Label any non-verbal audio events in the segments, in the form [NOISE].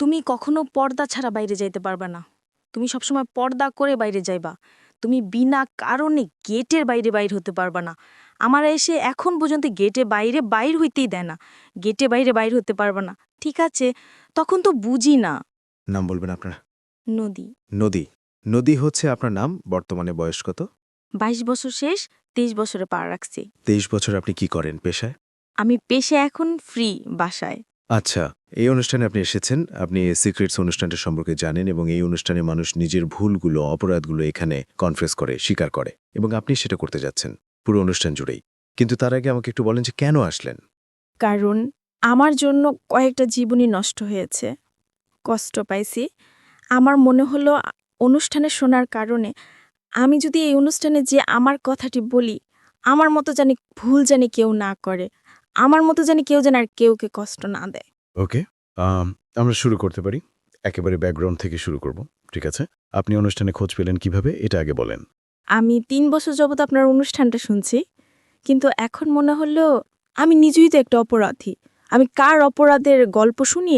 তুমি কখনো পর্দা ছাড়া বাইরে যাইতে পারবে না। তুমি সবসময় পর্দা করে বাইরে যাইবা। তুমি বিনা কারণে গেটের বাইরে বাইর হতে পারবা না। আমার এসে এখন পর্যন্ত গেটে বাইরে বাইর হইতেই দেয় না। গেটে বাইরে বাইর হতে পারবা না। ঠিক আছে তখন তো বুঝি না। নাম বলবেন আপনারা? নদী। নদী। নদী হচ্ছে আপনার নাম বর্তমানে বয়স কত? বাইশ বছর শেষ তেইশ বছরে পার রাখছি। তেইশ বছর আপনি কি করেন পেশায়? আমি পেশে এখন ফ্রি বাসায়। আচ্ছা এই অনুষ্ঠানে আপনি এসেছেন। আপনি সিক্রেটস অনুষ্ঠানটা সম্পর্কে জানেন এবং এই অনুষ্ঠানে মানুষ নিজের ভুলগুলো, অপরাধগুলো এখানে কনফেস করে, স্বীকার করে এবং আপনি সেটা করতে যাচ্ছেন, পুরো অনুষ্ঠান জুড়েই। কিন্তু তার আগে আমাকে একটু বলেন যে কেন আসলেন? কারণ আমার জন্য কয়েকটা জীবনই নষ্ট হয়েছে, কষ্ট পাইছি। আমার মনে হলো অনুষ্ঠানে শোনার কারণে আমি যদি এই অনুষ্ঠানে যে আমার কথাটি বলি, আমার মতো জানি ভুল জানি কেউ না করে। আমার মতো জানি কেউ যেন আর কেউকে কষ্ট না দেয়। ওকে আমরা শুরু করতে পারি। একেবারে ব্যাকগ্রাউন্ড থেকে শুরু করব ঠিক আছে? আপনি অনুষ্ঠানে খোঁজ পেলেন কীভাবে? এটা আগে বলেন। আমি তিন বছর যাবত আপনার অনুষ্ঠানটা শুনছি কিন্তু এখন মনে হলো আমি নিজেই তো একটা অপরাধী। আমি কার অপরাধের গল্প শুনি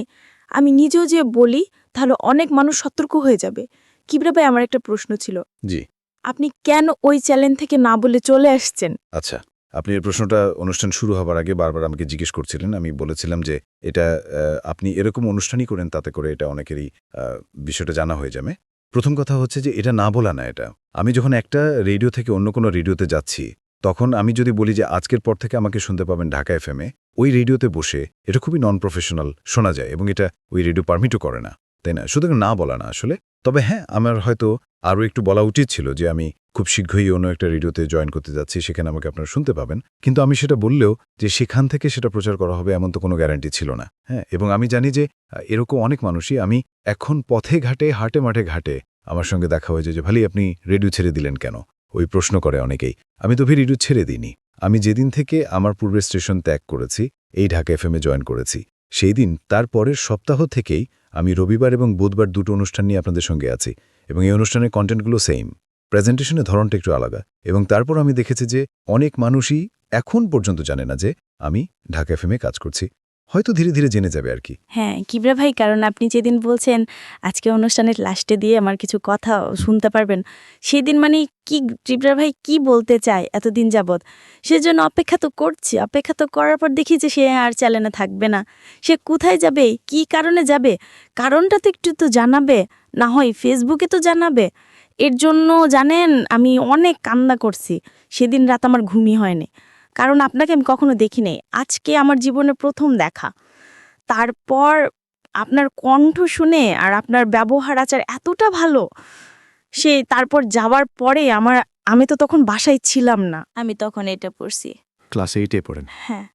আমি নিজেও যে বলি তাহলে অনেক মানুষ সতর্ক হয়ে যাবে। কীভাবে আমার একটা প্রশ্ন ছিল। জি। আপনি কেন ওই চ্যালেঞ্জ থেকে না বলে চলে আসছেন? আচ্ছা। আপনি এই প্রশ্নটা অনুষ্ঠান শুরু হবার আগে বারবার আমাকে জিজ্ঞেস করছিলেন। আমি বলেছিলাম যে এটা আপনি এরকম অনুষ্ঠানই করেন, তাতে করে এটা অনেকেরই বিষয়টা জানা হয়ে যাবে। প্রথম কথা হচ্ছে যে এটা না বলা না এটা। আমি যখন একটা রেডিও থেকে অন্য কোনো রেডিওতে যাচ্ছি, তখন আমি যদি বলি যে আজকের পর থেকে আমাকে শুনতে পাবেন ঢাকা এফএমে ওই রেডিওতে বসে এটা খুবই নন প্রফেশনাল শোনা যায় এবং এটা ওই রেডিও পারমিটও করে না, তাই না? সুতরাং না বলা না আসলে। তবে হ্যাঁ আমার হয়তো আরও একটু বলা উচিত ছিল যে আমি খুব শীঘ্রই অন্য একটা রেডিওতে জয়েন করতে যাচ্ছি, সেখানে আমাকে আপনারা শুনতে পাবেন। কিন্তু আমি সেটা বললেও যে সেখান থেকে সেটা প্রচার করা হবে এমন তো কোনো গ্যারান্টি ছিল না। হ্যাঁ এবং আমি জানি যে এরকম অনেক মানুষই আমি এখন পথে ঘাটে, হাটে মাঠে ঘাটে আমার সঙ্গে দেখা হয়েছে যে, ভালি, আপনি রেডিও ছেড়ে দিলেন কেন? ওই প্রশ্ন করে অনেকেই। আমি তো ভি রেডিও ছেড়ে দিইনি। আমি যেদিন থেকে আমার পূর্বের স্টেশন ত্যাগ করেছি, এই ঢাকা এফএমে জয়েন করেছি, সেই দিন তার পরের সপ্তাহ থেকেই আমি রবিবার এবং বুধবার দুটো অনুষ্ঠান নিয়ে আপনাদের সঙ্গে আছি। এবং এই অনুষ্ঠানের কন্টেন্টগুলো সেম প্রেজেন্টেশনের ধরনটা একটু আলাদা। এবং তারপর আমি দেখেছি যে অনেক মানুষই এখন পর্যন্ত জানে না যে আমি ঢাকা এফএমে কাজ করছি। হয়তো ধীরে ধীরে জেনে যাবে আর কি। হ্যাঁ কিবরা ভাই, কারণ আপনি যেদিন বলছেন, আজকে অনুষ্ঠানের লাস্টে দিয়ে আমার কিছু কথা শুনতে পারবেন, সেদিন মানে কি কিবরা ভাই কি বলতে চায় এতদিন যাবৎ? সেজন্য অপেক্ষা তো করছি। অপেক্ষা তো করার পর দেখি যে সে আর চ্যানেলে থাকবে না। সে কোথায় যাবে? কি কারণে যাবে? কারণটা তো একটু তো জানাবে। না হয় ফেসবুকে তো জানাবে। এর জন্য জানেন আমি অনেক কান্না করছি। সেদিন রাত আমার ঘুমই হয়নি। কারণ আপনাকে আমি কখনো দেখি নাই। আজকে আমার জীবনে প্রথম দেখা। তারপর আপনার কণ্ঠ শুনে আর আপনার ব্যবহার আচার এতটা ভালো সে তারপর যাওয়ার পরে আমার আমি তো তখন বাসায় ছিলাম না। আমি তখন এটা পড়ছি। ক্লাস এইটে পড়েন? হ্যাঁ।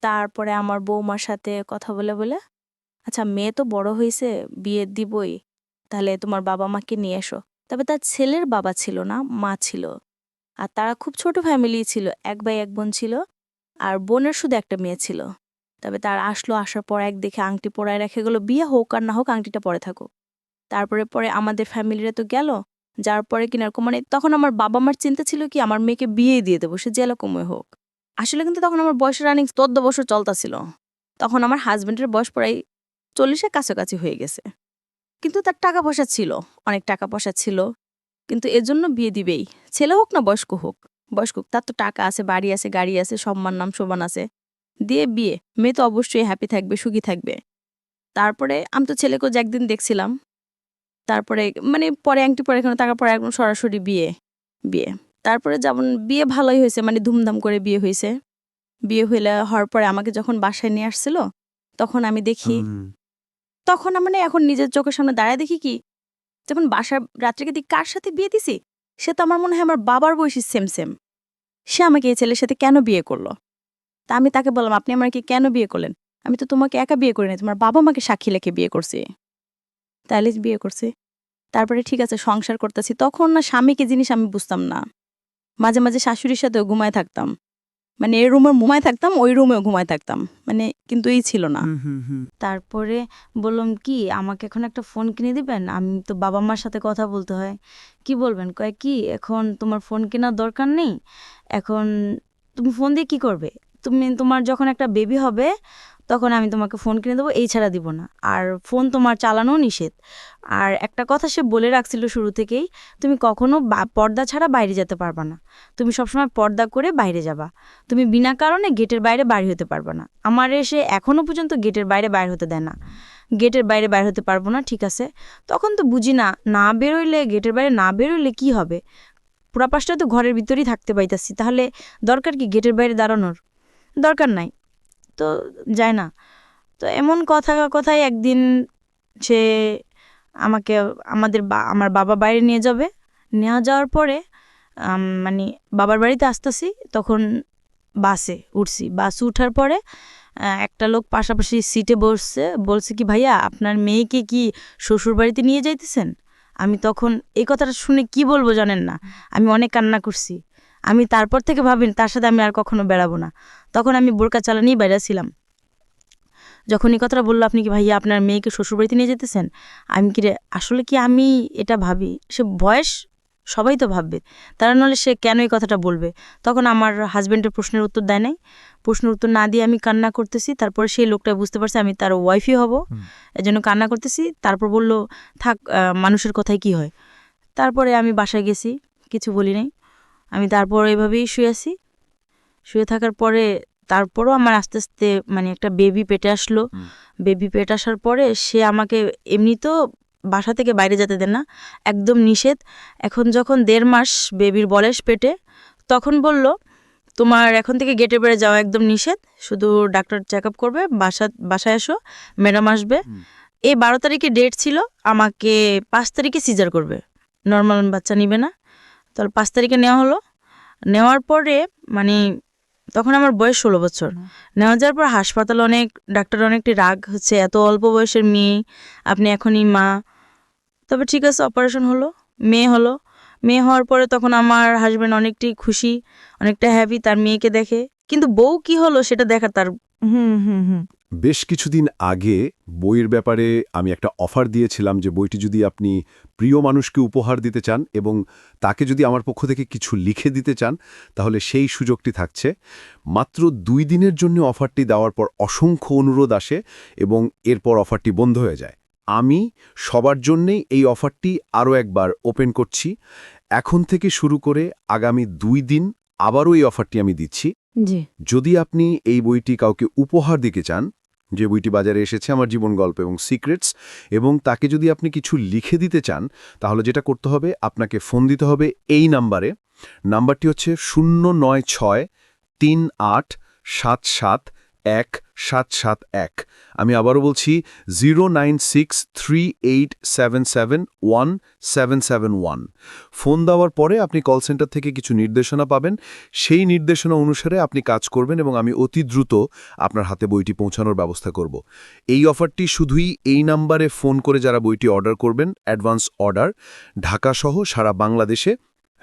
তারপরে আমার বৌমার সাথে কথা বলে বলে আচ্ছা মেয়ে তো বড় হয়েছে বিয়ে দিবই। তাহলে তোমার বাবা মাকে নিয়ে এসো। তবে তার ছেলের বাবা ছিল না, মা ছিল। আর তারা খুব ছোট ফ্যামিলি ছিল, এক ভাই, এক বোন ছিল। আর বোনের শুধু একটা মেয়ে ছিল। তবে তার আসলো, আসার পর এক দেখে আংটি পরায় রেখে গেলো, বিয়ে হোক আর না হোক আংটিটা পরে থাকুক। তারপরে পরে আমাদের ফ্যামিলিরা তো গেল। যার পরে কিনা এরকম মানে তখন আমার বাবা মার চিন্তা ছিল কি, আমার মেয়েকে বিয়ে দিয়ে দেবো, সে যেরকমই হোক। আসলে কিন্তু তখন আমার বয়স রানিং চোদ্দ বছর চলতা ছিল তখন আমার হাজব্যান্ডের বয়স প্রায় চল্লিশের কাছাকাছি হয়ে গেছে। কিন্তু তার টাকা পয়সা ছিল, অনেক টাকা পয়সা ছিল। কিন্তু এর জন্য বিয়ে দিবেই। ছেলে হোক না বয়স্ক হোক, বয়স্ক তার তো টাকা আছে, বাড়ি আছে, গাড়ি আছে, সম্মান নাম শোভান আছে। দিয়ে বিয়ে, মেয়ে তো অবশ্যই হ্যাপি থাকবে, সুখী থাকবে। তারপরে আমি তো ছেলেকেও যে একদিন দেখছিলাম। তারপরে মানে পরে একটি পরে এখানে টাকা পরে একদম সরাসরি বিয়ে বিয়ে। তারপরে যেমন বিয়ে ভালোই হয়েছে মানে ধুমধাম করে বিয়ে হয়েছে। বিয়ে হইলে হওয়ার পরে আমাকে যখন বাসায় নিয়ে আসছিল, তখন আমি দেখি তখন মানে এখন নিজের চোখের সামনে দাঁড়ায় দেখি কি, যখন বাসার রাত্রিকে দিক কার সাথে বিয়ে দিছি, সে তো আমার মনে হয় আমার বাবার বয়সী সেম সেম। সে আমাকে এই ছেলের সাথে কেন বিয়ে করল? তা আমি তাকে বললাম, আপনি আমাকে কেন বিয়ে করলেন? আমি তো তোমাকে একা বিয়ে করিনি তোমার বাবা মাকে সাক্ষী লেখে বিয়ে করছি। তাহলে বিয়ে করছি। তারপরে ঠিক আছে, সংসার করতেছি। তখন না স্বামীকে জিনিস আমি বুঝতাম না। মাঝে মাঝে শাশুড়ির সাথেও ঘুমায় থাকতাম। মানে এই রুমে ঘুমায় থাকতাম ওই রুমেও ঘুমায় থাকতাম। মানে কিন্তু এই ছিল না। তারপরে বললাম কি আমাকে এখন একটা ফোন কিনে দিবেন? আমি তো বাবা মার সাথে কথা বলতে হয়। কি বলবেন? কয় কি এখন তোমার ফোন কেনার দরকার নেই? এখন তুমি ফোন দিয়ে কি করবে? তুমি তোমার যখন একটা বেবি হবে তখন আমি তোমাকে ফোন কিনে দেবো, এই ছাড়া দিব না। আর ফোন তোমার চালানো নিষেধ। আর একটা কথা সে বলে রাখছিল শুরু থেকেই, তুমি কখনো পর্দা ছাড়া বাইরে যেতে পারবা না। তুমি সবসময় পর্দা করে বাইরে যাবা। তুমি বিনা কারণে গেটের বাইরে বাড়ি হতে পারবা না। আমার এসে এখনও পর্যন্ত গেটের বাইরে বাইরে হতে দেয় না। গেটের বাইরে বাইরে হতে পারব না, ঠিক আছে? তখন তো বুঝি না না বেরোইলে, গেটের বাইরে না বেরোইলে কি হবে? পুরা পাশটা তো ঘরের ভিতরেই থাকতে পাইতাছি। তাহলে দরকার কি গেটের বাইরে দাঁড়ানোর? দরকার নাই। তো যায় না। তো এমন কথা কথায় একদিন সে আমাকে, আমাদের বা- আমার বাবা বাইরে নিয়ে যাবে। নেওয়া যাওয়ার পরে মানে বাবার বাড়িতে আসতেছি, তখন বাসে উঠছি। বাসে উঠার পরে একটা লোক পাশাপাশি সিটে বসছে, বলছে কি, ভাইয়া, আপনার মেয়েকে কি শ্বশুর বাড়িতে নিয়ে যাইতেছেন? আমি তখন এই কথাটা শুনে কি বলব জানেন না। আমি অনেক কান্না করছি। আমি তারপর থেকে ভাবিনি তার সাথে আমি আর কখনো বেড়াবো না। তখন আমি বোরকা চালানিই বেড়াছিলাম যখন এই কথাটা বলল আপনি কি ভাইয়া আপনার মেয়েকে শ্বশুরবাড়িতে নিয়ে যেতেছেন? আমি কি রে আসলে কি আমি এটা ভাবি? সে বয়স সবাই তো ভাববে। তারা নাহলে সে কেন এই কথাটা বলবে? তখন আমার হাজব্যান্ডের প্রশ্নের উত্তর দেয় নাই। প্রশ্নের উত্তর না দিয়ে আমি কান্না করতেছি। তারপরে সেই লোকটা বুঝতে পারছে আমি তার ওয়াইফই হব। এজন্য কান্না করতেছি। তারপর বলল থাক মানুষের কথায় কি হয়? তারপরে আমি বাসায় গেছি। কিছু বলি নাই। আমি তারপর এভাবেই শুয়ে আছি। শুয়ে থাকার পরে তারপরও আমার আস্তে আস্তে মানে একটা বেবি পেটে আসলো। বেবি পেটে আসার পরে সে আমাকে এমনি তো বাসা থেকে বাইরে যেতে দেন না একদম নিষেধ। এখন যখন দেড় মাস বেবির বলেস পেটে তখন বলল তোমার এখন থেকে গেটে বেড়ে যাওয়া একদম নিষেধ। শুধু ডাক্তার চেক আপ করবে বাসা বাসায় এসো ম্যাডাম আসবে। এই বারো তারিখে ডেট ছিল আমাকে পাঁচ তারিখে সিজার করবে। নর্মাল বাচ্চা নিবে না। তাহলে পাঁচ তারিখে নেওয়া হলো। নেওয়ার পরে মানে তখন আমার বয়স ষোলো বছর। নেওয়া যাওয়ার পর হাসপাতালে অনেক ডাক্তার অনেকটি রাগ হচ্ছে এত অল্প বয়সের মেয়ে আপনি এখনই মা। তবে ঠিক আছে অপারেশন হলো মেয়ে হলো। মেয়ে হওয়ার পরে তখন আমার হাজব্যান্ড অনেকটাই খুশি অনেকটা হ্যাপি তার মেয়েকে দেখে। কিন্তু বউ কি হলো সেটা দেখার তার হুম হুম হুম। বেশ কিছুদিন আগে বইয়ের ব্যাপারে আমি একটা অফার দিয়েছিলাম যে বইটি যদি আপনি প্রিয় মানুষকে উপহার দিতে চান এবং তাকে যদি আমার পক্ষ থেকে কিছু লিখে দিতে চান তাহলে সেই সুযোগটি থাকছে। মাত্র দুই দিনের জন্য অফারটি দেওয়ার পর অসংখ্য অনুরোধ আসে এবং এরপর অফারটি বন্ধ হয়ে যায়। আমি সবার জন্যেই এই অফারটি আরও একবার ওপেন করছি। এখন থেকে শুরু করে আগামী দুই দিন আবারও এই অফারটি আমি দিচ্ছি। যদি আপনি এই বইটি কাউকে উপহার দিতে চান যে বইটি বাজারে এসেছে আমার জীবন গল্প এবং সিক্রেটস এবং তাকে যদি আপনি কিছু লিখে দিতে চান, তাহলে যেটা করতে হবে, আপনাকে ফোন দিতে হবে এই নাম্বারে। নাম্বারটি হচ্ছে শূন্য নয় ছয় তিন আট সাত সাত এক সাত সাত এক। আমি আবারও বলছি zero nine six three eight seven seven one seven seven one. Phone দেওয়ার পরে আপনি কল সেন্টার থেকে কিছু নির্দেশনা পাবেন। সেই নির্দেশনা অনুসারে আপনি কাজ করবেন এবং আমি অতি দ্রুত আপনার হাতে বইটি পৌঁছানোর ব্যবস্থা করব। এই অফারটি শুধুই এই নাম্বারে ফোন করে যারা বইটি অর্ডার করবেন, অ্যাডভান্স অর্ডার, ঢাকাসহ সারা বাংলাদেশে।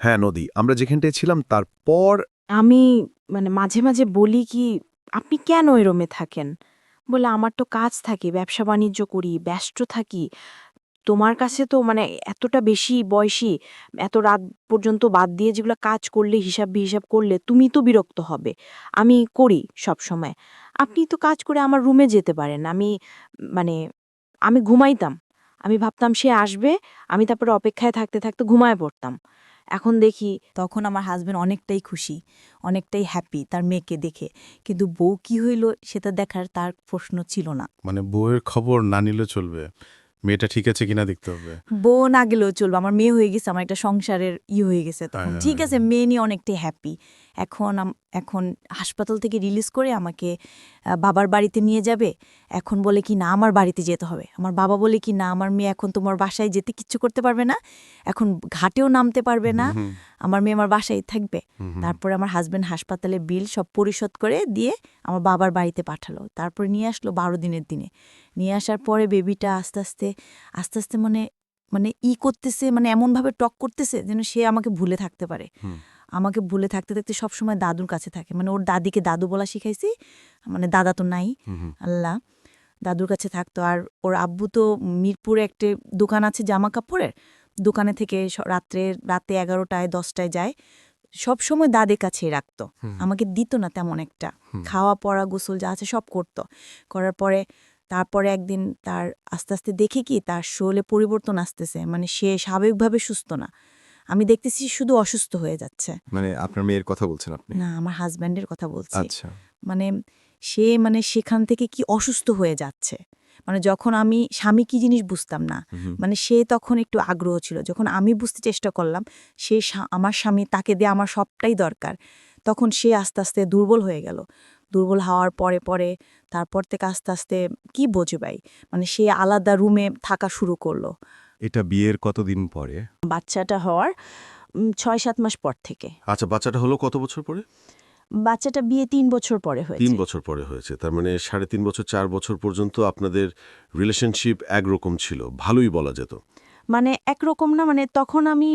হ্যাঁ নদী, আমরা যেখানটায় ছিলাম তারপর আমি মানে মাঝে মাঝে বলি কি আপনি কেন ওই রুমে থাকেন? বলে, আমার তো কাজ থাকে, ব্যবসা বাণিজ্য করি, ব্যস্ত থাকি। তোমার কাছে তো মানে এতটা বেশি বয়সী, এত রাত পর্যন্ত বাদ দিয়ে যেগুলো কাজ করলে, হিসাব হিসাব করলে, তুমি তো বিরক্ত হবে। আমি করি সব সময়। আপনি তো কাজ করে আমার রুমে যেতে পারেন। আমি মানে আমি ঘুমাইতাম। আমি ভাবতাম সে আসবে, আমি তারপরে অপেক্ষায় থাকতে থাকতে ঘুমায় পড়তাম। এখন দেখি তখন আমার হাজব্যান্ড অনেকটাই খুশি, অনেকটাই হ্যাপি তার মেয়েকে দেখে। কিন্তু বউ কি হইল সেটা দেখার তার প্রশ্ন ছিল না। মানে বউয়ের খবর না নিলে চলবে। মেয়েটা ঠিক আছে কিনা দেখতে হবে। বউ না গেলেও চলবে। আমার মেয়ে হয়ে গেছে আমার একটা সংসারের ই হয়ে গেছে তখন। হ্যাঁ, ঠিক হ্যাঁ, আছে মেয়ে নিয়ে অনেকটাই হ্যাপি এখন এখন হাসপাতাল থেকে রিলিজ করে আমাকে বাবার বাড়িতে নিয়ে যাবে। এখন বলে কি না আমার বাড়িতে যেতে হবে। আমার বাবা বলে কি না আমার মেয়ে এখন তোমার বাসায় যেতে কিচ্ছু করতে পারবে না। এখন ঘাটেও নামতে পারবে না। আমার মেয়ে আমার বাসায় থাকবে। তারপরে আমার হাজব্যান্ড হাসপাতালে বিল সব পরিশোধ করে দিয়ে আমার বাবার বাড়িতে পাঠালো। তারপরে নিয়ে আসলো বারো দিনের দিনে। নিয়ে আসার পরে বেবিটা আস্তে আস্তে আস্তে আস্তে মানে মানে ই করতেছে মানে এমনভাবে টক করতেছে যেন সে আমাকে ভুলে থাকতে পারে। আমাকে ভুলে থাকতে থাকতে সবসময় দাদুর কাছে থাকে। মানে ওর দাদিকে দাদু বলা শিখাইছি মানে দাদা তো নাই। আল্লাহ। দাদুর কাছে থাকতো। আর ওর আব্বু তো মিরপুরে একটা দোকান আছে জামা কাপড়ের দোকানে থেকে রাত্রে রাতে এগারোটায় দশটায় যায়। সব সময় দাদের কাছেই রাখতো। আমাকে দিত না তেমন একটা। খাওয়া পড়া গোসল যা আছে সব করতো। করার পরে তারপরে একদিন তার আস্তে আস্তে দেখি কি তার শরীরে পরিবর্তন আসতেছে মানে সে স্বাভাবিকভাবে সুস্থ না। আমি দেখতেছি শুধু অসুস্থ হয়ে যাচ্ছে। মানে আপনার মেয়ের কথা বলছেন আপনি? না আমার হাজব্যান্ডের কথা বলছি। আচ্ছা। মানে সে মানে সেখান থেকে কি অসুস্থ হয়ে যাচ্ছে? মানে যখন আমি স্বামী কি জিনিস বুঝতাম না মানে সে তখন একটু আগ্রহ ছিল। যখন আমি বুঝতে চেষ্টা করলাম সে আমার স্বামী তাকে দিয়ে আমার সবটাই দরকার তখন সে আস্তে আস্তে দুর্বল হয়ে গেল। দুর্বল হওয়ার পরে পরে তারপর থেকে আস্তে আস্তে কি বোঝে ভাই? মানে সে আলাদা রুমে থাকা শুরু করল। এটা বিয়ের কতদিন পরে? বাচ্চাটা হওয়ার ছয় সাত মাস পর থেকে। আচ্ছা বাচ্চাটা হলো কত বছর পরে? বাচ্চাটা বিয়ে তিন বছর পরে হয়েছে। তিন বছর পরে হয়েছে তার মানে সাড়ে তিন বছর চার বছর পর্যন্ত আপনাদের রিলেশনশিপ একরকম ছিল ভালোই বলা যেত। মানে একরকম না মানে তখন আমি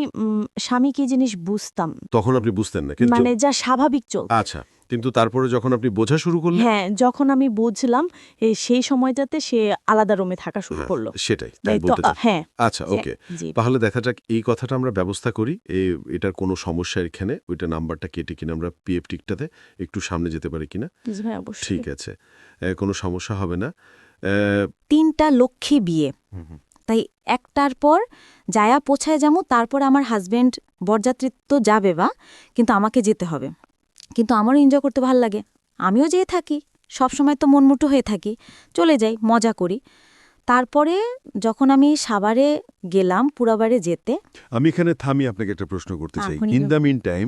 স্বামী কি জিনিস বুঝতাম? তখন আপনি বুঝতেন না কিন্তু মানে যা স্বাভাবিক চল আচ্ছা। কিন্তু তারপরে যখন আপনি বোঝা শুরু করলেন? হ্যাঁ যখন আমি বুঝলাম সেই সময়টাতে সে আলাদা রুমে থাকা শুরু হ্যাঁ, করল। সেটাই তো, হ্যাঁ আচ্ছা ওকে। তাহলে দেখা যাক এই কথাটা আমরা ব্যবস্থা করি। এটার কোনো সমস্যা এখানে ওইটা নাম্বারটা কেটে কিনা আমরা পিএফ টিকটাতে একটু সামনে যেতে পারি কিনা? ঠিক আছে কোনো সমস্যা হবে না। তিনটা লক্ষ্যে বিয়ে। তাই একটার পর যায়া পোছায় যাব তারপর আমার হাজবেন্ড বরযাত্রীত্ব যাবে বা কিন্তু আমাকে যেতে হবে। কিন্তু আমারও এনজয় করতে ভালো লাগে। আমিও যেয়ে থাকি সব সময় তো মনমুটো হয়ে থাকি। চলে যাই মজা করি। তারপরে যখন আমি সাভারে গেলাম পুরাবারে যেতে। আমি এখানে থামি আপনাকে একটা প্রশ্ন করতে চাই। ইন দ্য মিন টাইম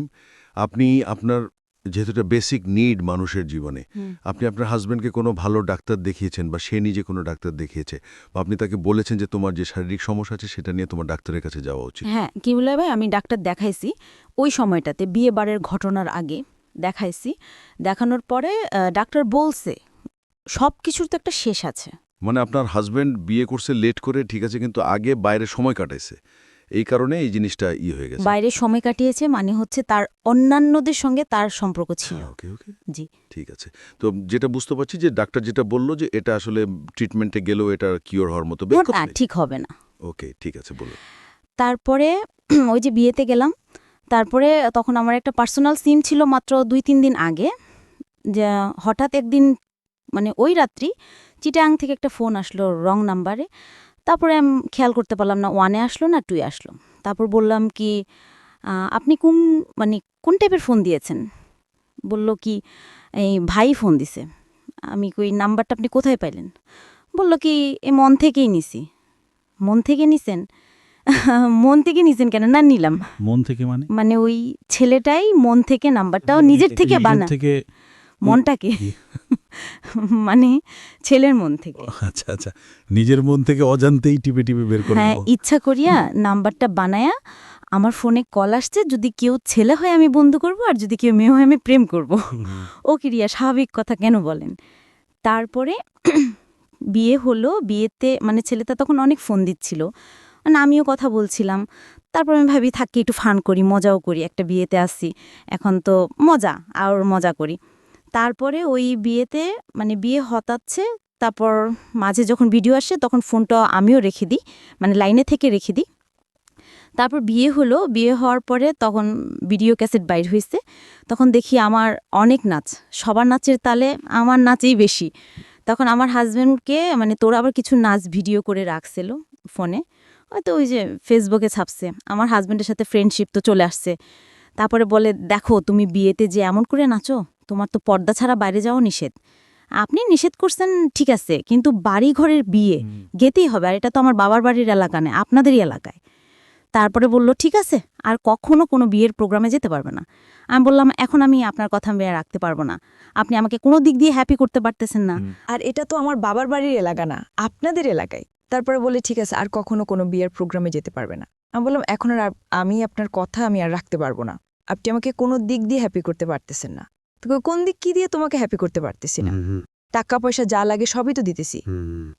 আপনি আপনার যেহেতু বেসিক নিড মানুষের জীবনে আপনি আপনার হাজব্যান্ডকে কোনো ভালো ডাক্তার দেখিয়েছেন বা সে নিজে কোনো ডাক্তার দেখিয়েছে বা আপনি তাকে বলেছেন যে তোমার যে শারীরিক সমস্যা আছে সেটা নিয়ে তোমার ডাক্তারের কাছে যাওয়া উচিত। হ্যাঁ কি বলে ভাই? আমি ডাক্তার দেখাইছি। ওই সময়টাতে বিয়ে বারের ঘটনার আগে। দেখাইছি। দেখানোর পরে ডাক্তার বলছে সব কিছুর তো একটা শেষ আছে। মানে আপনার হাজব্যান্ড বিয়ে করছে লেট করে ঠিক আছে কিন্তু আগে বাইরে সময় কাটাইছে। এই কারণে এই জিনিসটা ই হয়ে গেছে। বাইরে সময় কাটিয়েছে মানে হচ্ছে তার অন্যান্যদের সঙ্গে তার সম্পর্ক ছিল। ওকে ওকে জি। ঠিক আছে। তো যেটা বুঝতে পারছি যে ডাক্তার যেটা বলল যে এটা আসলে ট্রিটমেন্টে গেলেও এটা কিওর হওয়ার মতো ঠিক হবে না। ওকে ঠিক আছে বলুন। তারপরে [CLEARS THROAT] ওই যে বিয়েতে গেলাম তারপরে তখন আমার একটা পার্সোনাল সিম ছিল মাত্র দুই তিন দিন আগে। যে হঠাৎ একদিন মানে ওই রাত্রি চিটাং থেকে একটা ফোন আসলো রং নাম্বারে তারপরে আমি খেয়াল করতে পারলাম না ওয়ানে আসলো না টুয়ে আসলো। তারপর বললাম কি আপনি কোন মানে কোন টাইপের ফোন দিয়েছেন? বলল কি, এই ভাই ফোন দিছে। আমি কই, নাম্বারটা আপনি কোথায় পাইলেন? বলল কি এ মন থেকেই নিছি। মন থেকে নিছেন? [LAUGHS] মন থেকে নিছেন কেন? না নিলাম। মন থেকে মানে? মানে ওই ছেলেটাই মন থেকে নাম্বারটাও নিজের থেকে বানা থেকে মনটাকে। [LAUGHS] মানে ছেলের মন থেকে। আচ্ছা আচ্ছা। নিজের মন থেকে অজান্তেই টিপে টিপে বের করে হ্যাঁ ইচ্ছা করিয়া নাম্বারটা বানায়া আমার ফোনে কল আসছে যদি কেউ ছেলে হয় আমি বন্ধু করব আর যদি কেউ মেয়ে হয় আমি প্রেম করব। ও কিরিয়া স্বাভাবিক কথা কেন বলেন? তারপরে [CLEARS THROAT] বিয়ে হলো বিয়েতে মানে ছেলেটা তখন অনেক ফোন দিচ্ছিল। মানে আমিও কথা বলছিলাম। তারপর আমি ভাবি, থাকি, একটু ফান করি, মজাও করি, একটা বিয়েতে আসি এখন তো মজা আর মজা করি। তারপরে ওই বিয়েতে মানে বিয়ে হতাচ্ছে, তারপর মাঝে যখন ভিডিও আসে, তখন ফোনটা আমিও রেখে দিই মানে লাইনে থেকে রেখে দিই। তারপর বিয়ে হলো, বিয়ে হওয়ার পরে তখন ভিডিও ক্যাসেট বাইর হয়েছে তখন দেখি আমার অনেক নাচ, সবার নাচের তালে আমার নাচেই বেশি। তখন আমার হাজব্যান্ডকে মানে তোরা আবার কিছু নাচ ভিডিও করে রাখছিল ফোনে হয়তো ওই যে ফেসবুকে ছাপছে আমার হাজব্যান্ডের সাথে ফ্রেন্ডশিপ তো চলে আসছে। তারপরে বলে দেখো তুমি বিয়েতে যে এমন করে নাচো তোমার তো পর্দা ছাড়া বাইরে যাওয়া নিষেধ। আপনি নিষেধ করছেন ঠিক আছে কিন্তু বাড়ি ঘরের বিয়ে গেতেই হবে আর এটা তো আমার বাবার বাড়ির এলাকা নয় আপনাদেরই এলাকায়। তারপরে বলল ঠিক আছে আর কখনো কোনো বিয়ের প্রোগ্রামে যেতে পারবে না। আমি বললাম এখন আমি আপনার কথা আমি রাখতে পারব না। আপনি আমাকে কোনো দিক দিয়ে হ্যাপি করতে পারতেছেন না। আর এটা তো আমার বাবার বাড়ির এলাকা না আপনাদের এলাকায়। তারপরে বলে ঠিক আছে আর কখনো কোনো বিয়ের প্রোগ্রামে যেতে পারবে না। আমি বললাম এখন আর আমি আপনার কথা আমি আর রাখতে পারব না। আপনি আমাকে কোনো দিক দিয়ে হ্যাপি করতে পারতেছেন না। তো কোন দিক কি দিয়ে তোমাকে হ্যাপি করতে পারতেছি না? টাকা পয়সা যা লাগে সবই তো দিতেছি।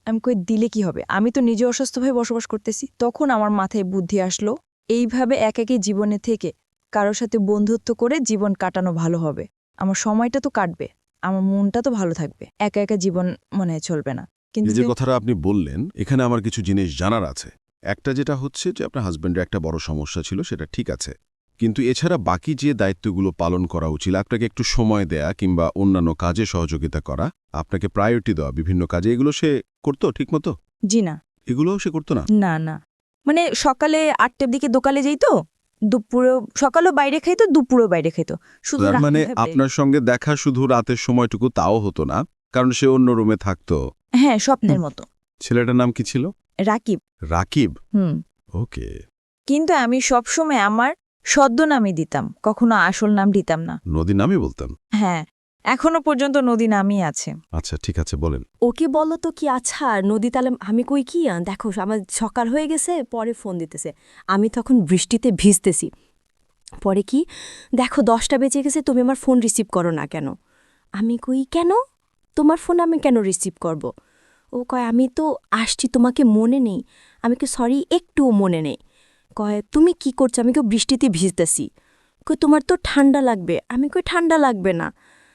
আমি কই দিলে কি হবে? আমি তো নিজে অসুস্থ হয়ে বসবাস করতেছি। তখন আমার মাথায় বুদ্ধি আসলো এইভাবে এক একই জীবনে থেকে কারোর সাথে বন্ধুত্ব করে জীবন কাটানো ভালো হবে। আমার সময়টা তো কাটবে আমার মনটা তো ভালো থাকবে। একা একা জীবন মনে চলবে না। কিন্তু যে যে- কথাটা আপনি বললেন এখানে আমার কিছু জিনিস জানার আছে। একটা যেটা হচ্ছে যে আপনার হাজব্যান্ডের একটা বড় সমস্যা ছিল সেটা ঠিক আছে। কিন্তু এছাড়া বাকি যে দায়িত্বগুলো পালন করা উচিত আপনাকে একটু সময় দেয়া কিংবা অন্যান্য কাজে সহযোগিতা করা আপনাকে প্রায়োরিটি দেওয়া বিভিন্ন কাজে এগুলো সে করতো ঠিকমতো? জি না। এগুলোও সে করতো না? না না। মানে সকালে আটটার দিকে দোকানে যাইতো দুপুরেও সকালেও বাইরে খাইতো দুপুরেও বাইরে খাইতো। শুধু মানে আপনার সঙ্গে দেখা শুধু রাতের সময়টুকু তাও হতো না কারণ সে অন্য রুমে থাকতো। হ্যাঁ স্বপ্নের মতো। ছেলেটার নাম কি ছিল? রাকিব। রাকিব? হুম। ওকে। কিন্তু আমি সবসময় আমার ছদ্মনামই দিতাম কখনো আসল নাম দিতাম না। নদী নামই বলতাম? হ্যাঁ এখনও পর্যন্ত নদী নামই আছে। আচ্ছা ঠিক আছে বলেন। ওকে বলো তো কি আচ্ছা নদী তাহলে আমি কই কি? দেখো আমার সকাল হয়ে গেছে পরে ফোন দিতেছে। আমি তখন বৃষ্টিতে ভিজতেছি। পরে কি? দেখো দশটা বেজে গেছে তুমি আমার ফোন রিসিভ করো না কেন? আমি কই কেন? তোমার ফোন আমি কেন রিসিভ করব? ও কয়, আমি তো আসছি, তোমাকে মনে নেই। আমি কি সরি একটুও মনে নেই। কয়, তুমি কি করছ? আমি কেউ বৃষ্টিতে ভিজতেছি। কই, তোমার তো ঠান্ডা লাগবে। আমি কই, ঠান্ডা লাগবে না।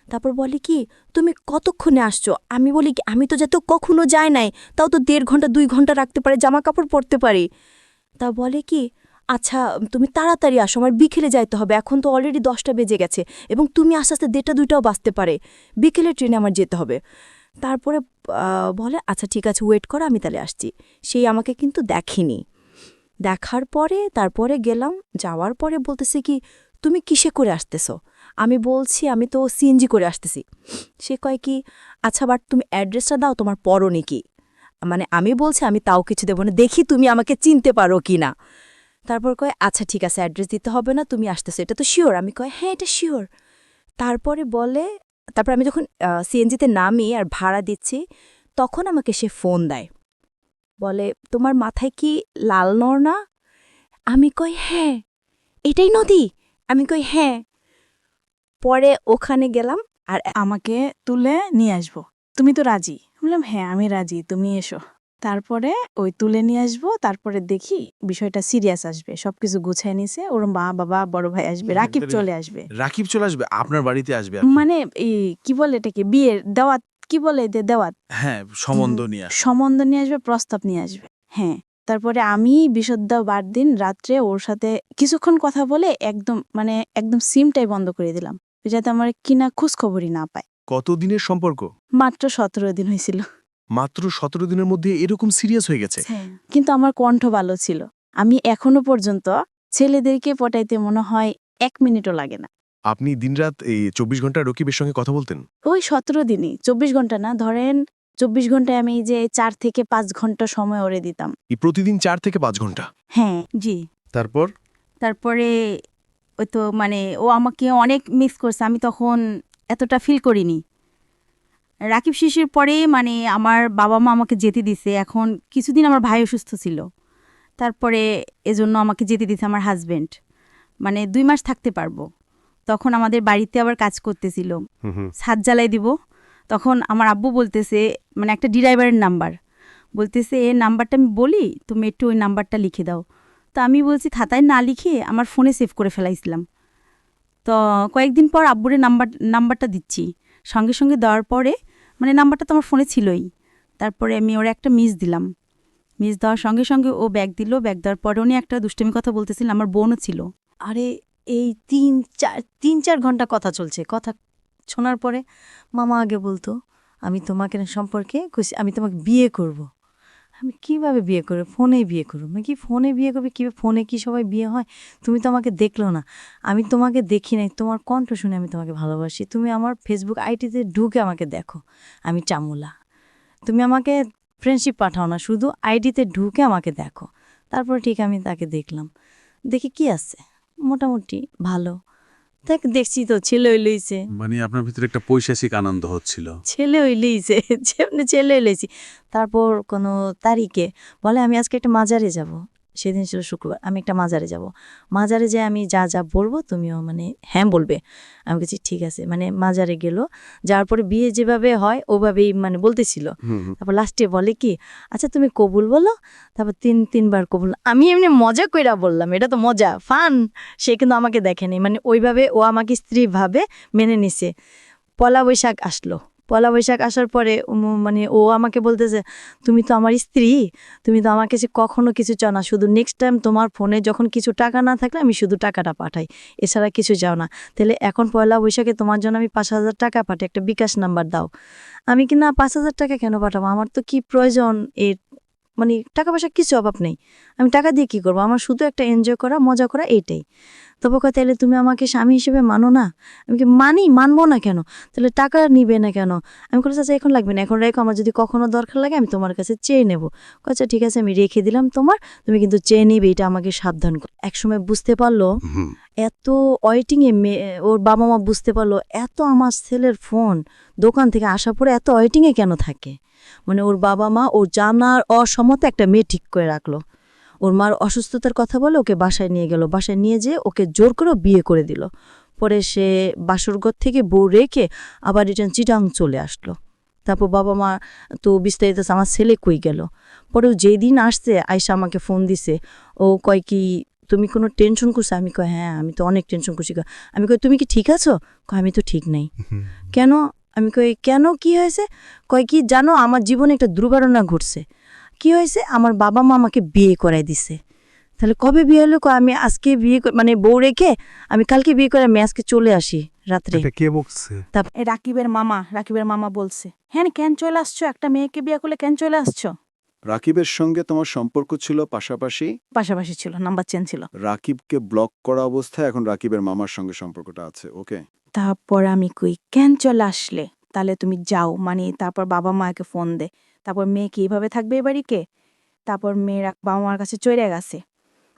তারপর বলে কি, তুমি কতক্ষণে আসছো? আমি বলি কি, আমি তো যাতে কখনো যাই নাই, তাও তো দেড় ঘণ্টা, দুই ঘণ্টা রাখতে পারে, জামা কাপড় পরতে পারি। তা বলে কি আচ্ছা তুমি তাড়াতাড়ি আসো, আমার বিকেলে যাইতে হবে, এখন তো অলরেডি দশটা বেজে গেছে এবং তুমি আস্তে আস্তে দেড়টা দুইটাও বাঁচতে পারে, বিকেলে ট্রেনে আমার যেতে হবে। তারপরে বলে আচ্ছা ঠিক আছে ওয়েট করো, আমি তাহলে আসছি। সেই আমাকে কিন্তু দেখিনি। দেখার পরে, তারপরে গেলাম, যাওয়ার পরে বলতেছে কি, তুমি কিসে করে আসতেছো? আমি বলছি, আমি তো সিএনজি করে আসতেছি। সে কয় কি আচ্ছা বাট তুমি অ্যাড্রেসটা দাও, তোমার পরনে কি? মানে আমি বলছি, আমি তাও কিছু দেবো না, দেখি তুমি আমাকে চিনতে পারো কি না তারপর কয় আচ্ছা ঠিক আছে অ্যাড্রেস দিতে হবে না, তুমি আসতেছো। এটা তো শিওর আমি কয় হ্যাঁ এটা শিওর তারপরে বলে, তারপর আমি যখন সিএনজিতে নামি আর ভাড়া দিচ্ছি, তখন আমাকে সে ফোন দেয়। বলে, তোমার মাথায় কি লাল নর না? আমি কই হ্যাঁ এটাই নদী। আমি কই হ্যাঁ। পরে ওখানে গেলাম আর আমাকে তুলে নিয়ে আসব। তুমি তো রাজি? বললাম হ্যাঁ আমি রাজি, তুমি এসো। তারপরে ওই তুলে নিয়ে আসব তারপরে দেখি বিষয়টা সিরিয়াস আসবে। সবকিছু গুছাই নিছে ওর মা বাবা বড় ভাই আসবে রাকিব চলে আসবে। রাকিব চলে আসবে আপনার বাড়িতে আসবে মানে এই কি বলে এটাকে বিয়ের দেওয়াত কি বলে এদের দেওয়াত? হ্যাঁ সম্বন্ধ নিয়ে আসবে। সম্বন্ধ নিয়ে আসবে প্রস্তাব নিয়ে আসবে হ্যাঁ। তারপরে আমি বিশুদ্ধ বার দিন রাত্রে ওর সাথে কিছুক্ষণ কথা বলে একদম মানে একদম সিমটাই বন্ধ করে দিলাম যাতে আমার কিনা খোঁজ খবরই না পায়। কতদিনের সম্পর্ক? মাত্র সতেরো দিন হয়েছিল। মাত্র সতেরো দিনের মধ্যে এরকম সিরিয়াস হয়ে গেছে। কিন্তু আমার কণ্ঠ ভালো ছিল। আমি এখনও পর্যন্ত ছেলেদেরকে পটাইতে মনে হয় এক মিনিটও লাগে না। আপনি দিনরাত এই চব্বিশ ঘণ্টা রকিবের সঙ্গে কথা বলতেন? ওই সতেরো দিনই চব্বিশ ঘণ্টা না ধরেন চব্বিশ ঘন্টায় আমি যে চার থেকে পাঁচ ঘণ্টা সময় ওরে দিতাম। এই প্রতিদিন চার থেকে পাঁচ ঘণ্টা? হ্যাঁ জি। তারপর? তারপরে ওই তো মানে ও আমাকে অনেক মিস করছে আমি তখন এতটা ফিল করিনি। রাকিব শিশির পরে মানে আমার বাবা মা আমাকে যেতে দিছে। এখন কিছুদিন আমার ভাই অসুস্থ ছিল। তারপরে এজন্য আমাকে যেতে দিছে আমার হাজবেন্ড মানে দুই মাস থাকতে পারব। তখন আমাদের বাড়িতে আবার কাজ করতেছিল। ছাদ জ্বালাই দিব। তখন আমার আব্বু বলতেছে মানে একটা ড্রাইভারের নাম্বার। বলতেছে এ নাম্বারটা আমি বলি তুমি একটু ওই নাম্বারটা লিখে দাও। তো আমি বলছি খাতায় না লিখে আমার ফোনে সেভ করে ফেলাইছিলাম। তো কয়েকদিন পর আব্বুরের নাম্বার নাম্বারটা দিচ্ছি। সঙ্গে সঙ্গে দেওয়ার পরে মানে নাম্বারটা তো আমার ফোনে ছিলই। তারপরে আমি ওর একটা মিস দিলাম। মিস দেওয়ার সঙ্গে সঙ্গে ও ব্যাগ দিল। ব্যাগ দেওয়ার পরে উনি একটা দুষ্টমি কথা বলতেছিল আমার বোনও ছিল। আরে, এই তিন চার তিন চার ঘণ্টা কথা চলছে। কথা শোনার পরে মামা আগে বলতো, আমি তোমাকে সম্পর্কে খুশি, আমি তোমাকে বিয়ে করব। আমি কীভাবে বিয়ে করব? ফোনে বিয়ে করব। মানে কি ফোনে বিয়ে করবে? কীভাবে ফোনে কি সবাই বিয়ে হয়? তুমি তো আমাকে দেখল না। আমি তোমাকে দেখি নাই। তোমার কণ্ঠ শুনে আমি তোমাকে ভালোবাসি। তুমি আমার ফেসবুক আইডিতে ঢুকে আমাকে দেখো। আমি চামুলা। তুমি আমাকে ফ্রেন্ডশিপ পাঠাও না। শুধু আইডিতে ঢুকে আমাকে দেখো। তারপর ঠিক আমি তাকে দেখলাম। দেখি কি আছে। মোটামুটি ভালো। দেখ দেখছি তো ছেলে লইছে মানে আপনার ভিতরে একটা পৈশাসিক আনন্দ হচ্ছিল। ছেলে লইছে [LAUGHS] যেমনি ছেলে লইছি তারপর কোনো তারিখে বলে আমি আজকে একটা মাজারে যাব। সেদিন ছিল শুক্রবার আমি একটা মাজারে যাব। মাজারে যে আমি যা যা বলব তুমিও মানে হ্যাঁ বলবে। আমি বলছি ঠিক আছে। মানে মাজারে গেল যাওয়ার পরে বিয়ে যেভাবে হয় ওভাবেই মানে বলতেছিল। তারপর লাস্টে বলে কি আচ্ছা তুমি কবুল বলো? তারপর তিন তিনবার কবুল। আমি এমনি মজা কইরা বললাম এটা তো মজা ফান। সে কিন্তু আমাকে দেখেনি। মানে ওইভাবে ও আমাকে স্ত্রী ভাবে মেনে নিছে। পলা বৈশাখ আসলো। পয়লা বৈশাখ আসার পরে মানে ও আমাকে বলতেছে তুমি তো আমার স্ত্রী, তুমি তো আমাকে সে কখনো কিছু চাও না। শুধু নেক্সট টাইম তোমার ফোনে যখন কিছু টাকা না থাকলে আমি শুধু টাকাটা পাঠাই। এছাড়া কিছু চাও না। তাহলে এখন পয়লা বৈশাখে তোমার জন্য আমি পাঁচ হাজার টাকা পাঠাই। একটা বিকাশ নাম্বার দাও। আমি কি না পাঁচ হাজার টাকা কেন পাঠাবো? আমার তো কি প্রয়োজন এর মানে টাকা পয়সা কিছু অভাব নেই। আমি টাকা দিয়ে কি করব? আমার শুধু একটা এনজয় করা, মজা করা এইটাই তবে কথা তাহলে তুমি আমাকে স্বামী হিসেবে মানো না? আমি কি মানি? মানবো না কেন? তাহলে টাকা নিবে না কেন? আমি কোনো চাচা এখন লাগবে না। এখন রেখো, আমার যদি কখনো দরকার লাগে আমি তোমার কাছে চেয়ে নেব। আচ্ছা ঠিক আছে, আমি রেখে দিলাম তোমার। তুমি কিন্তু চেয়ে নিবে, এটা আমাকে সাবধান কর। একসময় বুঝতে পারল? এত ওয়েটিংয়ে ওর বাবা মা বুঝতে পারল, এত আমার ছেলের ফোন দোকান থেকে আসার পরে এত ওয়েটিংয়ে কেন থাকে? মানে ওর বাবা মা ওর জানার অসমতে একটা মেয়ে ঠিক করে রাখল। ওর মার অসুস্থতার কথা বলে ওকে বাসায় নিয়ে গেল। বাসায় নিয়ে যেয়ে ওকে জোর করে বিয়ে করে দিল। পরে সে বাসরঘর থেকে বউ রেখে আবার রিটার্ন চিটাং চলে আসলো। তারপর বাবা মা তো বিস্তারিত আমার ছেলে কই গেল? পরেও যেই দিন আসছে আয়সা আমাকে ফোন দিছে। ও কয় কি তুমি কোনো টেনশন করছ? আমি কয় হ্যাঁ আমি তো অনেক টেনশন করছি কয়, আমি কই তুমি কি ঠিক আছো? কয় আমি তো ঠিক নেই। কেন? আমি কই কেন? কি হয়েছে? কয় কি জানো আমার জীবনে একটা দুর্ঘটনা ঘটছে। কি হয়েছে? আমার বাবা মা আমাকে বিয়ে করাই দিছে। তাহলে কবে বিয়ে হলো? কয়, আমি আজকে বিয়ে মানে বউ রেখে আমি কালকে বিয়ে করে আমি আজকে চলে আসি রাত্রে। কে বকছে? এ রাকিবের মামা রাকিবের মামা বলছে হ্যাঁ কেন চলে আসছো? একটা মেয়েকে বিয়ে করলে কেন চলে আসছো? রাকিবের সঙ্গে তোমার সম্পর্ক ছিল পাশাপাশি? পাশাপাশি ছিল নাম্বার চেন ছিল। রাকিবকে ব্লক করা অবস্থায় এখন রাকিবের মামার সঙ্গে সম্পর্কটা আছে ওকে তারপর আমি কই কেন চলে আসলে? তাহলে তুমি যাও মানে তারপর বাবা মাকে ফোন দে। তারপর মেয়ে কি এভাবে থাকবে এ বাড়িকে তারপর মেয়েরা বাবা মার কাছে চলে গেছে।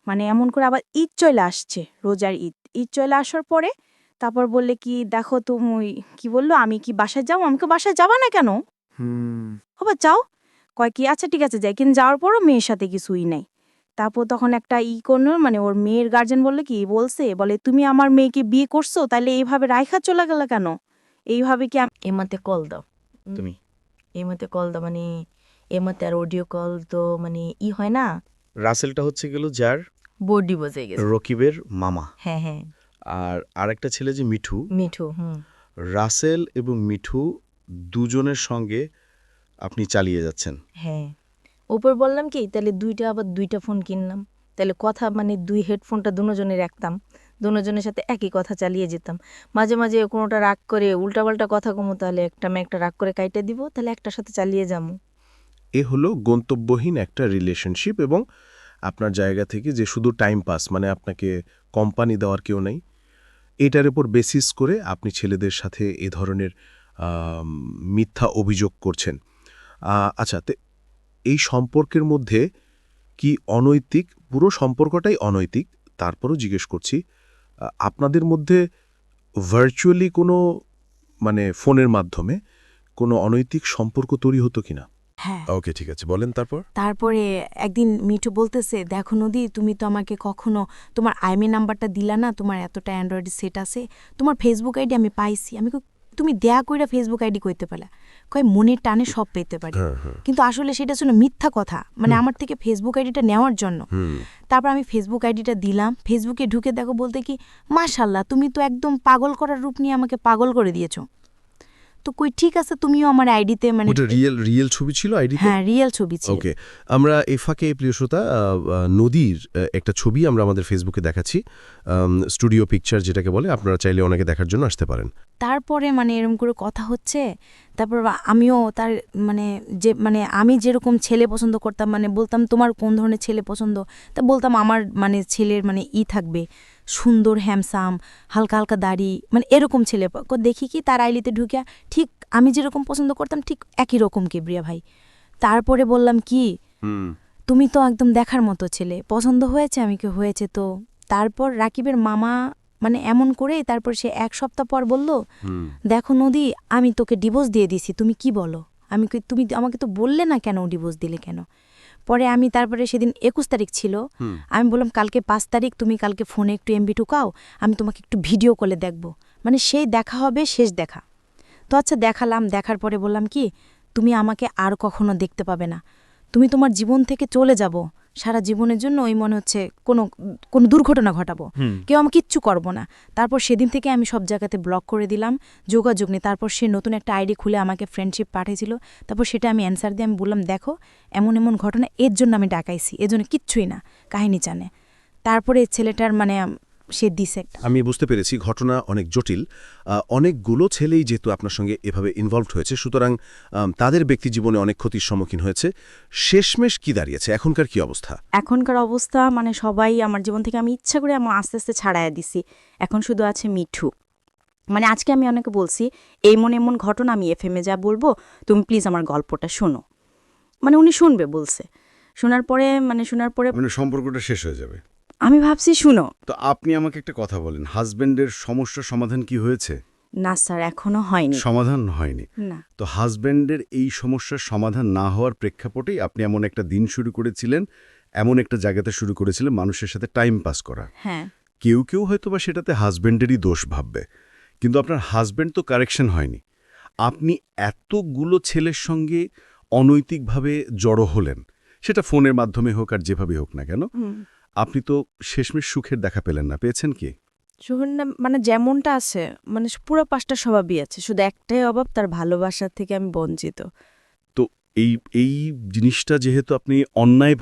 মানে এমন করে আবার ঈদ চলে আসছে রোজার ঈদ। ঈদ চলে আসার পরে তারপর বললে কি দেখো তুমি কি বলল? আমি কি বাসায় যাব? আমাকে বাসায় যাবা না কেন? আবার যাও। কয় কি আচ্ছা ঠিক আছে যাই কিন্তু যাওয়ার পরও মেয়ের সাথে কিছুই নাই। তারপর তখন একটা ই করল মানে ওর মেয়ের গার্জেন বললে কি বলছে বলে তুমি আমার মেয়েকে বিয়ে করছ তাহলে এইভাবে রাইখা চলে গেল কেন? এইভাবে কি আমি এমাতে কল দাও। তুমি? এ এমাতে কল দাও মানে এ এমাতে আর অডিও কল তো মানে ই হয় না? রাসেলটা হচ্ছে গেল যার বডি বজে গেছে। রকিবের মামা। হ্যাঁ হ্যাঁ। আর আরেকটা ছেলে যে মিঠু মিঠু হুম। রাসেল এবং মিঠু দুজনের সঙ্গে আপনি চালিয়ে যাচ্ছেন। হ্যাঁ। ওপর বললাম কি তাহলে দুইটা আবার দুইটা ফোন কিনলাম। তাহলে কথা মানে দুই হেডফোনটা দুজনে রাখতাম। দুজনের সাথে একই কথা চালিয়ে যেতাম। মাঝে মাঝে কোনোটা রাগ করে উল্টাপাল্টা কথা কমো তাহলে একটা আমি একটা রাগ করে কাইটে দিব তাহলে একটার সাথে চালিয়ে যাব এ হলো গন্তব্যহীন একটা রিলেশনশিপ এবং আপনার জায়গা থেকে যে শুধু টাইম পাস মানে আপনাকে কোম্পানি দেওয়ার কেউ নেই। এটার উপর বেসিস করে আপনি ছেলেদের সাথে এ ধরনের মিথ্যা অভিযোগ করছেন। আচ্ছা তে এই সম্পর্কের মধ্যে কি অনৈতিক? পুরো সম্পর্কটাই অনৈতিক? তারপরও জিজ্ঞেস করছি আপনাদের মধ্যে ভার্চুয়ালি কোনো মানে ফোনের মাধ্যমে কোনো অনৈতিক সম্পর্ক তৈরি হতো কিনা? হ্যাঁ। ওকে ঠিক আছে বলেন তারপর? তারপরে একদিন মিঠু বলতেছে দেখো নদী তুমি তো আমাকে কখনো তোমার আইমি নাম্বারটা দিলা না তোমার এতটা অ্যান্ড্রয়েড সেট আছে তোমার ফেসবুক আইডি আমি পাইছি। আমি তুমি দেয়া কইরা ফেসবুক আইডি কইতে পারলা। কয় মনের টানে সব পেতে পারি। হ্যাঁ, হ্যাঁ। কিন্তু আসলে সেটা ছিল মিথ্যা কথা। মানে আমার থেকে ফেসবুক আইডিটা নেওয়ার জন্য। তারপর আমি ফেসবুক আইডিটা দিলাম। ফেসবুকে ঢুকে দেখো বলতে কি মাশাল্লাহ তুমি তো একদম পাগল করার রূপ নিয়ে আমাকে পাগল করে দিয়েছ। তো কই ঠিক আছে তুমিও আমার আইডিতে মানে ওটা রিয়েল রিয়েল ছবি ছিল আইডি হ্যাঁ রিয়েল ছবি ছিল। ওকে আমরা এই ফাঁকে প্রিয় শ্রোতা নদীর একটা ছবি আমরা আমাদের ফেসবুকে দেখাচ্ছি। স্টুডিও পিকচার যেটাকে বলে আপনারা চাইলে অনেকে দেখার জন্য আসতে পারেন। তারপরে মানে এরকম করে কথা হচ্ছে তারপর আমিও তার মানে যে মানে আমি যেরকম ছেলে পছন্দ করতাম মানে বলতাম তোমার কোন ধরনের ছেলে পছন্দ? তা বলতাম আমার মানে ছেলের মানে ই থাকবে। সুন্দর হ্যামসাম হালকা হালকা দাড়ি মানে এরকম ছেলে। দেখি কি তার আইলিতে ঢুকিয়া ঠিক আমি যেরকম পছন্দ করতাম ঠিক একই রকম কিবরিয়া ভাই। তারপরে বললাম কি তুমি তো একদম দেখার মতো ছেলে। পছন্দ হয়েছে আমি কি হয়েছে তো? তারপর রাকিবের মামা মানে এমন করে তারপর সে এক সপ্তাহ পর বলল দেখো নদী আমি তোকে ডিভোর্স দিয়ে দিছি তুমি কি বলো? আমি তুমি আমাকে তো বললে না কেন ডিভোর্স দিলে কেন? পরে আমি তারপরে সেদিন একুশ তারিখ ছিল। আমি বললাম কালকে পাঁচ তারিখ তুমি কালকে ফোনে একটু এমবি ঢুকাও আমি তোমাকে একটু ভিডিও কলে দেখব। মানে সেই দেখা হবে শেষ দেখা। তো আচ্ছা দেখালাম দেখার পরে বললাম কি তুমি আমাকে আর কখনো দেখতে পাবে না। তুমি তোমার জীবন থেকে চলে যাব। সারা জীবনের জন্য ওই মনে হচ্ছে কোনো কোনো দুর্ঘটনা ঘটাবো। কেউ আমি কিচ্ছু করব না। তারপর সেদিন থেকে আমি সব জায়গাতে ব্লক করে দিলাম যোগাযোগ নেই। তারপর সে নতুন একটা আইডি খুলে আমাকে ফ্রেন্ডশিপ পাঠিয়েছিল। তারপর সেটা আমি অ্যান্সার দিয়ে আমি বললাম দেখো এমন এমন ঘটনা এর জন্য আমি ডাকাইছি। এর জন্য কিচ্ছুই না। কাহিনী জানে। তারপরে ছেলেটার মানে সে দিছে একটা আমি বুঝতে পেরেছি ঘটনা অনেক জটিল। অনেকগুলো ছেলেই যেহেতু আপনার সঙ্গে এভাবে ইনভলভড হয়েছে সুতরাং তাদের ব্যক্তি জীবনে অনেক ক্ষতির সম্মুখীন হয়েছে। শেষমেশ কি দাঁড়িয়েছে? এখনকার কি অবস্থা? এখনকার অবস্থা মানে সবাই আমার জীবন থেকে আমি ইচ্ছা করে আমার আস্তে আস্তে ছাড়াইয়া দিছি। এখন শুধু আছে মিঠু। মানে আজকে আমি অনেকে বলছি এই মন এমন ঘটনা আমি এফএমে যা বলব তুমি প্লিজ আমার গল্পটা শোনো। মানে উনি শুনবে বলছে। শোনার পরে মানে শোনার পরে মানে সম্পর্কটা শেষ হয়ে যাবে। আমি ভাবছি শুনো। তো আপনি আমাকে একটা কথা বলেন হাজবেন্ডের সমস্যার সমাধান কি হয়েছে? না স্যার এখনও হয়নি। সমাধান হয়নি। না। তো হাজবেন্ডের এই সমস্যার সমাধান না হওয়ার প্রেক্ষাপটেই আপনি এমন একটা দিন শুরু করেছিলেন এমন একটা জায়গাতে শুরু করেছিলেন মানুষের সাথে টাইম পাস করা হ্যাঁ। কেউ কেউ হয়তো বা সেটাতে হাজবেন্ডেরই দোষ ভাববে কিন্তু আপনার হাজবেন্ড তো কারেকশন হয়নি। আপনি এতগুলো ছেলের সঙ্গে অনৈতিকভাবে জড়ো হলেন সেটা ফোনের মাধ্যমে হোক আর যেভাবে হোক না কেন। আপনি তো শেষমেশ সুখের দেখা পেলেন না পেয়েছেন কি? সোহন না মানে যেমনটা আছে মানে পুরো পাঁচটা স্বভাবই আছে শুধু একটাই অভাব তার ভালোবাসা থেকে আমি বঞ্চিত। তো এই এই জিনিসটা যেহেতু আপনি অন্যায়